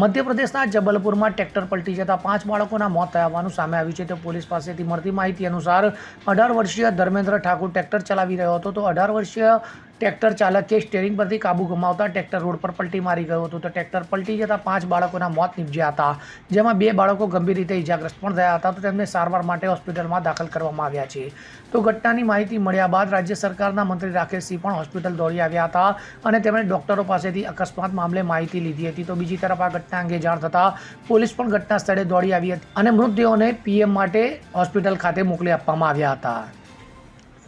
મધ્યપ્રદેશના જબલપુરમાં ટ્રેક્ટર પલટી જતા પાંચ બાળકોના મોત થયા હોવાનું સામે આવ્યું છે. તો પોલીસ પાસેથી મળતી માહિતી અનુસાર અઢાર વર્ષીય ધર્મેન્દ્ર ઠાકુર ટ્રેક્ટર ચલાવી રહ્યો હતો. તો અઢાર વર્ષીય ટ્રેક્ટર ચાલકે સ્ટેરિંગ પરથી કાબુ ગુમાવતા ટ્રેક્ટર રોડ પર પલટી મારી ગયું હતું. તો ટ્રેક્ટર પલટી જતા પાંચ બાળકોના મોત નીપજ્યા હતા. જેમાં બે બાળકો ગંભીર રીતે ઇજાગ્રસ્ત પણ થયા હતા. તો તેમને સારવાર માટે હોસ્પિટલમાં દાખલ કરવામાં આવ્યા છે. તો ઘટનાની માહિતી મળ્યા બાદ રાજ્ય સરકારના મંત્રી રાકેશસિંહ પણ હોસ્પિટલ દોડી આવ્યા હતા અને તેમણે ડોક્ટરો પાસેથી અકસ્માત મામલે માહિતી લીધી હતી. તો બીજી તરફ આ ઘટના અંગે જાણ થતાં પોલીસ પણ ઘટના સ્થળે દોડી આવી હતી અને મૃતદેહોને પીએમ માટે હોસ્પિટલ ખાતે મોકલી આપવામાં આવ્યા હતા.